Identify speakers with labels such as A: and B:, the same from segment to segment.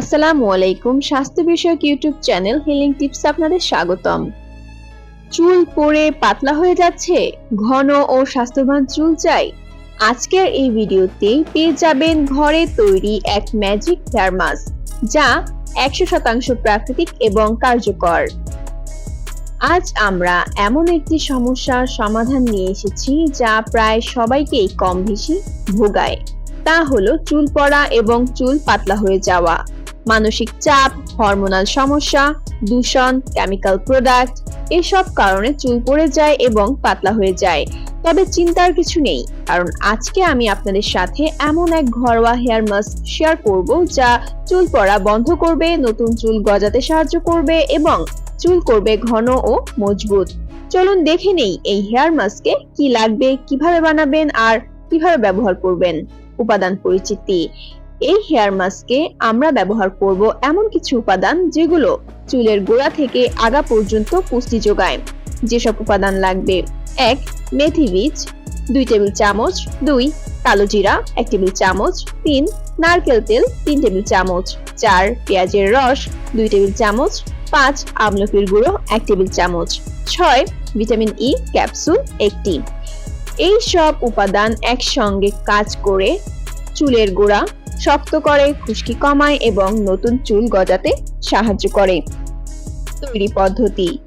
A: আসসালামু আলাইকুম, স্বাস্থ্য বিষয়ক ইউটিউব চ্যানেল হিলিং টিপস আপনাদের স্বাগতম। চুল পড়ে পাতলা হয়ে যাচ্ছে, ঘন ও স্বাস্থ্যবান চুল চাই। আজকের এই ভিডিওতে পেয়ে যাবেন ঘরে তৈরি এক ম্যাজিক হেয়ার মাস্ক যা একশো শতাংশ প্রাকৃতিক এবং কার্যকর। আজ আমরা এমন একটি সমস্যার সমাধান নিয়ে এসেছি, যা প্রায় সবাইকেই কম বেশি ভোগায়। তা হলো চুল পড়া এবং চুল পাতলা হয়ে যাওয়া। মানসিক চাপ হরমোনাল সমস্যা, দূষণ কেমিক্যাল প্রোডাক্ট এসব কারণে চুল পড়ে যায় এবং পাতলা হয়ে যায়। তবে চিন্তার কিছু নেই, কারণ আজকে আমি আপনাদের সাথে এমন এক ঘরোয়া হেয়ার মাস্ক শেয়ার করব যা চুল পড়া বন্ধ করবে, নতুন চুল গজাতে সাহায্য করবে এবং চুল করবে ঘন ও মজবুত। চলুন দেখে নেই এই হেয়ার মাস্কে কি লাগবে, কীভাবে বানাবেন আর কীভাবে ব্যবহার করবেন। উপাদান পরিচিতি। এই হেয়ার মাস্কে আমরা ব্যবহার করব এমন কিছু উপাদান যেগুলো চুলের গোড়া থেকে আগা পর্যন্ত পুষ্টি যোগায়। যেসব উপাদান লাগবে, এক, মেথি বীজ, দুই টেবিল চামচ, দুই, কালো জিরা, এক টেবিল চামচ, তিন, নারকেল তেল, তিন টেবিল চামচ, চার, পেঁয়াজের রস, দুই টেবিল চামচ, পাঁচ, আমলকির গুঁড়ো, এক টেবিল চামচ, ছয়, ভিটামিন ই ক্যাপসুল, একটি। এই সব উপাদান একসঙ্গে কাজ করে চুলের গোড়া শক্ত করে, খুশকি কমায় এবং নতুন চুল গজাতে সাহায্য করে। তৈরি পদ্ধতি।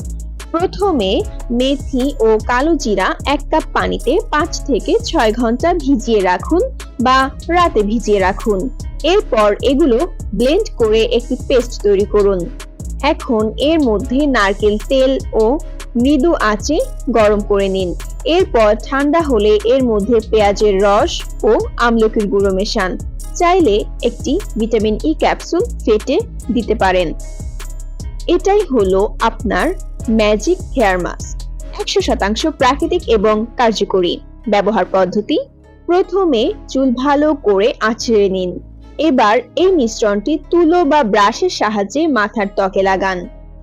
A: প্রথমে মেথি ও কালো জিরা এক কাপ পানিতে পাঁচ থেকে ছয় ঘণ্টা ভিজিয়ে রাখুন বা রাতে ভিজিয়ে রাখুন। এরপর এগুলো ব্লেন্ড করে একটি পেস্ট তৈরি করুন। এখন এর মধ্যে নারকেল তেল ও মৃদু আঁচে গরম করে নিন। এরপর ঠান্ডা হলে এর মধ্যে পেঁয়াজের রস ও আমলকির গুঁড়ো মেশান। চাইলে একটি ভিটামিন ই ক্যাপসুল ফেটে দিতে পারেন। এটাই হলো আপনার ম্যাজিক হেয়ার মাস্ক। একশো শতাংশ প্রাকৃতিক এবং কার্যকরী। ব্যবহার পদ্ধতি, প্রথমে চুল ভালো করে আঁচড়ে নিন। এবার এই মিশ্রণটি তুলো বা ব্রাশের সাহায্যে মাথার ত্বকে লাগান।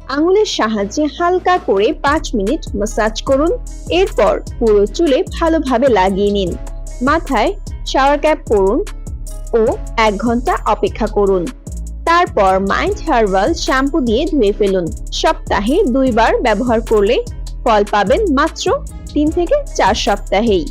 A: আঙুলের সাহায্যে হালকা করে পাঁচ মিনিট মাসাজ করুন। এরপর পুরো চুলে ভালোভাবে লাগিয়ে নিন। মাথায় শাওয়ার ক্যাপ পরুন। ও এক ঘণ্টা অপেক্ষা করুন। তারপর মাইন্ড হার্বাল শ্যাম্পু দিয়ে ধুয়ে ফেলুন। সপ্তাহে দুইবার ব্যবহার করলে ফল পাবেন মাত্র তিন থেকে চার সপ্তাহেই।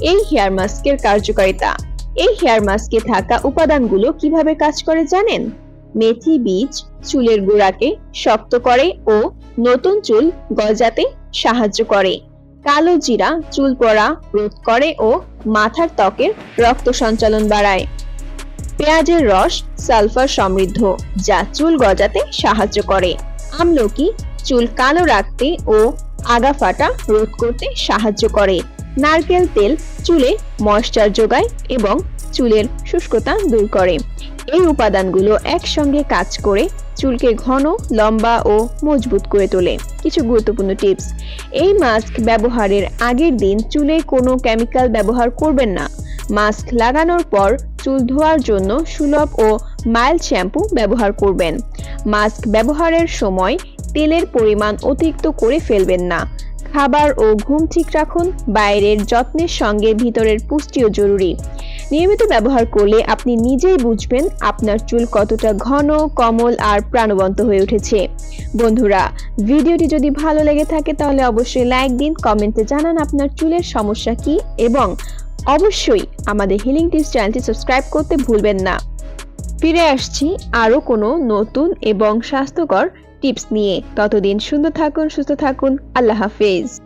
A: এই হেয়ার মাস্কের কার্যকারিতা। এই হেয়ার মাস্কে থাকা উপাদানগুলো কীভাবে কাজ করে জানেন? মেথি বীজ চুলের গোড়াকে শক্ত করে ও নতুন চুল গজাতে সাহায্য করে। কালো জিরা, চুল পড়া রোধ করে ও মাথার ত্বকের রক্ত সঞ্চালন বাড়ায়। পেঁয়াজের রস সালফার সমৃদ্ধ, যা চুল গজাতে সাহায্য করে। আমলকি চুল কালো রাখতে ও আগা ফাটা রোধ করতে সাহায্য করে। নারকেল তেল চুলে ময়শ্চার যোগায় এবং চুলের শুষ্কতা দূর করে। এই উপাদানগুলো একসঙ্গে কাজ করে চুলকে ঘন, লম্বা ও মজবুত করে তোলে। কিছু গুরুত্বপূর্ণ টিপস। এই মাস্ক ব্যবহারের আগের দিন চুলে কোনো কেমিক্যাল ব্যবহার করবেন না। মাস্ক লাগানোর পর চুল ধোয়ার জন্য সুলভ ও মাইল্ড শ্যাম্পু ব্যবহার করবেন। মাস্ক ব্যবহারের সময় তেলের পরিমাণ অতিরিক্ত করে ফেলবেন না। খাবার ও ঘুম ঠিক রাখুন। বাইরের যত্নের সঙ্গে ভিতরের পুষ্টিও জরুরি। নিয়মিত ব্যবহার করলে আপনি নিজেই বুঝবেন আপনার চুল কতটা ঘন, কমল আর প্রাণবন্ত হয়ে উঠেছে। বন্ধুরা, ভিডিওটি যদি ভালো লেগে থাকে তাহলে অবশ্যই লাইক দিন, কমেন্টে জানান আপনার চুলের সমস্যা কি এবং অবশ্যই আমাদের হিলিং টিপস চ্যানেলটি সাবস্ক্রাইব করতে ভুলবেন না। ফিরে আসছি আরও কোনো নতুন এবং স্বাস্থ্যকর টিপস নিয়ে। ততদিন সুন্দর থাকুন, সুস্থ থাকুন। আল্লাহ হাফেজ।